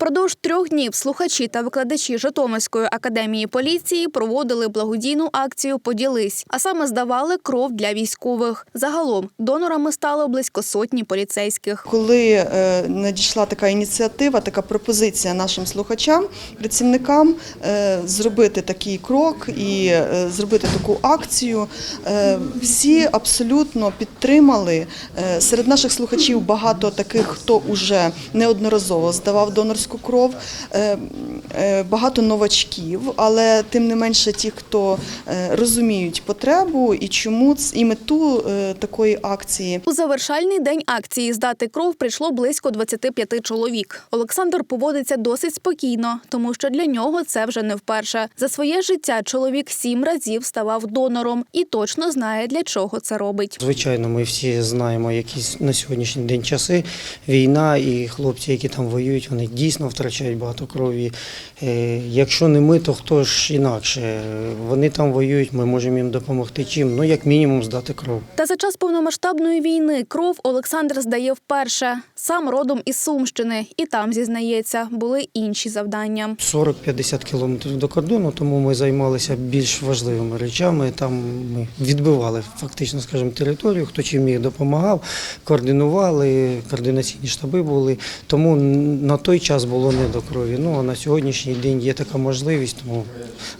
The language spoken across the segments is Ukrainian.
Продовж трьох днів слухачі та викладачі Житомирської академії поліції проводили благодійну акцію Поділись, а саме здавали кров для військових. Загалом донорами стало близько сотні поліцейських. Коли е, надійшла така ініціатива, така пропозиція нашим слухачам, працівникам е, зробити такий крок і е, зробити таку акцію, всі абсолютно підтримали. Серед наших слухачів багато таких, хто уже неодноразово здавав донорську кров, е, е, багато новачків, але тим не менше ті, хто е, розуміють потребу і чому і мету такої акції. У завершальний день акції здати кров прийшло близько 25 чоловік. Олександр поводиться досить спокійно, тому що для нього це вже не вперше. За своє життя чоловік сім разів ставав донором і точно знає, для чого це робить. Звичайно, ми всі знаємо якісь на сьогоднішній день часи. Війна і хлопці, які там воюють, вони дійсно втрачають багато крові. Е, Якщо не ми, то хто ж інакше? Вони там воюють, ми можемо їм допомогти чим. Ну, як мінімум, здати кров. Та за час повномасштабної війни кров Олександр здає вперше. Сам родом із Сумщини, і там зізнається, були інші завдання. 40-50 кілометрів до кордону, тому ми займалися більш важливими речами. Там ми відбивали фактично, скажімо, територію, хто чим міг допомагав, координували, координаційні штаби були. Тому на той час було не до крові. Ну а на сьогоднішній день є така можливість, тому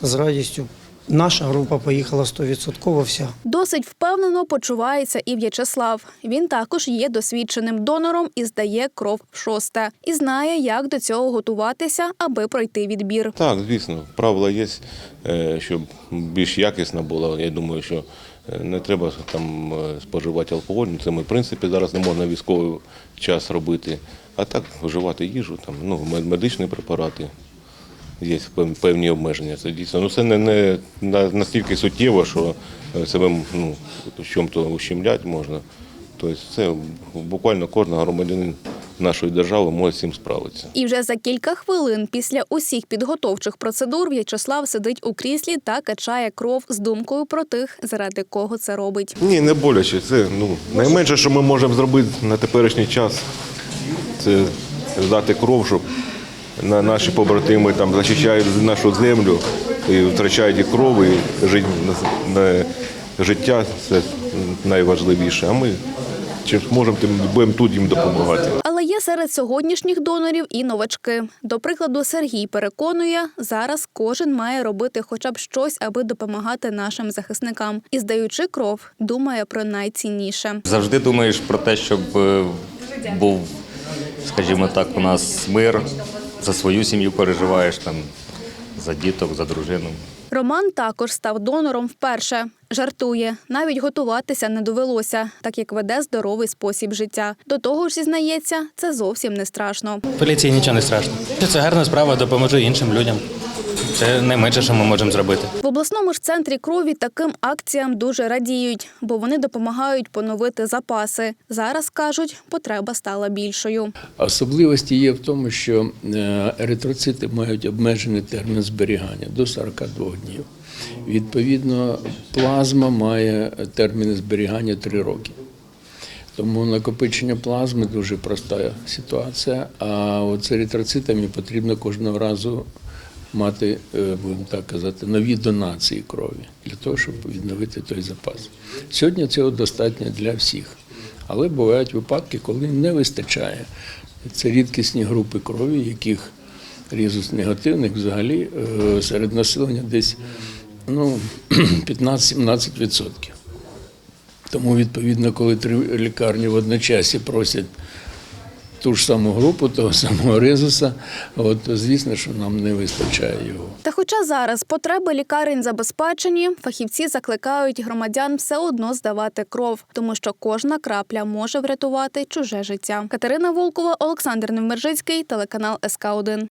з радістю. Наша група поїхала 100% вся. Досить впевнено почувається і В'ячеслав. Він також є досвідченим донором і здає кров в шосте. І знає, як до цього готуватися, аби пройти відбір. Так, звісно, правила є, е, щоб більш якісно було. Я думаю, що не треба там е, споживати алкоголь. Ну, Це ми, в принципі, зараз не можна військовий час робити. А так вживати їжу, там, ну, медичні препарати. Є певні обмеження. Це дійсно. Ну, це не, не настільки суттєво, що е, себе ну, в чому-то ущемляти можна. Тобто це буквально кожен громадянин нашої держави може з цим справитися. І вже за кілька хвилин після усіх підготовчих процедур В'ячеслав сидить у кріслі та качає кров з думкою про тих, заради кого це робить. Ні, не боляче. Це ну, найменше, що ми можемо зробити на теперішній час, це здати кров, щоб на- наші побратими там захищають нашу землю і втрачають і кров, і життя це найважливіше. А ми чим зможемо, тим будемо тут їм допомагати. Але є серед сьогоднішніх донорів і новачки. До прикладу, Сергій переконує, зараз кожен має робити хоча б щось, аби допомагати нашим захисникам. І здаючи кров, думає про найцінніше. Завжди думаєш про те, щоб е, був, скажімо так, у нас мир, за свою сім'ю переживаєш там, за діток, за дружину. Роман також став донором вперше. Жартує, навіть готуватися не довелося, так як веде здоровий спосіб життя. До того ж, зізнається, це зовсім не страшно. Поліції нічого не страшно. Це гарна справа, допоможу іншим людям. Це найменше, що ми можемо зробити. В обласному ж центрі крові таким акціям дуже радіють, бо вони допомагають поновити запаси. Зараз кажуть, потреба стала більшою. Особливості є в тому, що е, еритроцити мають обмежений термін зберігання до 42 днів. Відповідно, плазма має термін зберігання 3 роки. Тому накопичення плазми дуже проста ситуація. А от з еритроцитами потрібно кожного разу мати, е, будемо так казати, нові донації крові для того, щоб відновити той запас. Сьогодні цього достатньо для всіх. Але бувають випадки, коли не вистачає. Це рідкісні групи крові, яких різус негативних взагалі е, серед населення десь ну, 15-17%. Тому, відповідно, коли три лікарні в одночасі просять ту ж саму групу, того самого Ризуса. от, звісно, що нам не вистачає його. Та хоча зараз потреби лікарень забезпечені, фахівці закликають громадян все одно здавати кров, тому що кожна крапля може врятувати чуже життя. Катерина Волкова, Олександр Невмержицький, телеканал СК 1